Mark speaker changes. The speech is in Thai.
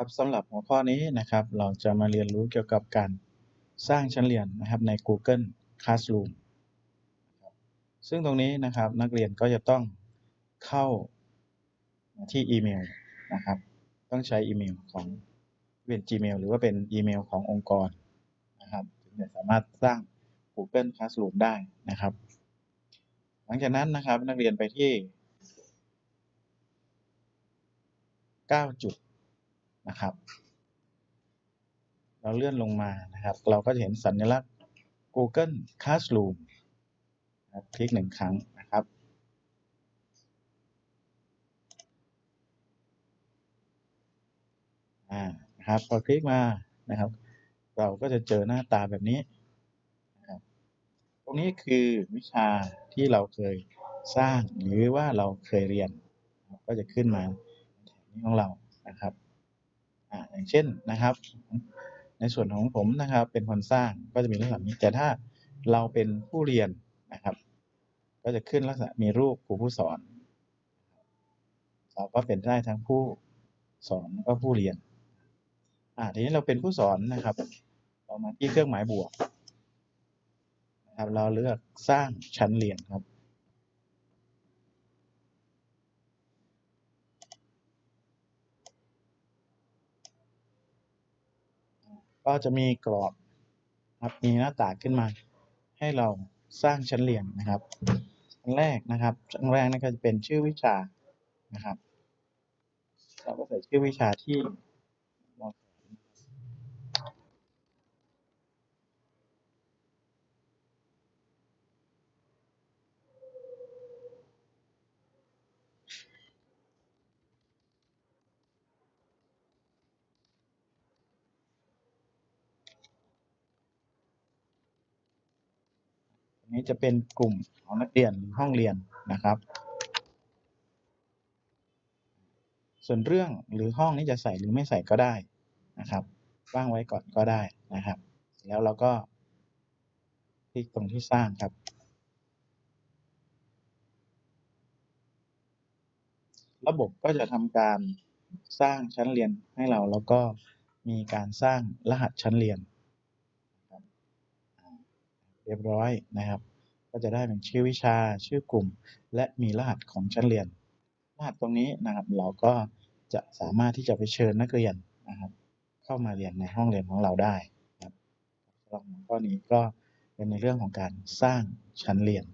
Speaker 1: ครับสำหรับหัวข้อนี้นะครับ เราจะมาเรียนรู้เกี่ยวกับการสร้างชั้นเรียนนะครับใน Google Classroom ซึ่งตรงนี้นะครับนักเรียนก็จะต้องเข้ามาที่อีเมลนะครับ ต้องใช้อีเมลของเป็น Gmail หรือว่าเป็นอีเมลขององค์กรนะครับถึงจะสามารถสร้าง Google Classroom ได้นะครับ หลังจากนั้นนะครับนักเรียนไปที่ 9 จุด นะครับ เราเลื่อนลงมานะครับ เราก็จะเห็นสัญลักษณ์ Google Classroom นะคคลิกหนึ่งครั้งนะครับ อ่า นะครับ พอคลิกมานะครับ เราก็จะเจอหน้าตาแบบนี้นะครับตรงนี้คือวิชาที่เราเคยสร้างหรือว่าเราเคยเรียน ก็จะขึ้นมาแถบนี้ของเรานะครับ เช่นนะครับ ในส่วนของผมนะครับเป็นคนสร้างก็จะมีลักษณะนี้แต่ถ้าเราเป็นผู้เรียนนะครับ ก็จะขึ้นลักษณะมีรูปครูผู้สอนเราก็เป็นได้ทั้งผู้สอนก็ผู้เรียนอ่าทีนี้เราเป็นผู้สอนนะครับเรามาที่เครื่องหมายบวกนะครับเราเลือกสร้างชั้นเรียนครับ ก็จะมีกรอบครับมีหน้าต่างขึ้นมา ให้เราสร้างชั้นเรียนนะครับชั้นแรกนะครับชั้นแรกนั่นก็จะเป็นชื่อวิชานะครับ เราก็ใส่ชื่อวิชาที่เราสอนอั นี้จะเป็นกลุ่มของนักเรียนห้องเรียนนะครับ ส่วนเรื่องหรือห้องนี้จะใส่หรือไม่ใส่ก็ได้นะครับว่างไว้ก่อนก็ได้นะครับ แล้วเราก็คลิกตรงที่สร้างครับ ระบบก็จะทำการสร้างชั้นเรียนให้เราแล้วก็มีการสร้างรหัสชั้นเรียน เรียบร้อยนะครับ ก็จะได้เป็นชื่อวิชาชื่อกลุ่ม และมีรหัสของชั้นเรียน รหัสตรงนี้นะครับเราก็จะสามารถที่จะไปเชิญนักเรียนนะครับ เข้ามาเรียนในห้องเรียนของเราได้นะครับสำหรับข้อนี้ก็เป็นในเรื่องของการสร้างชั้นเรียน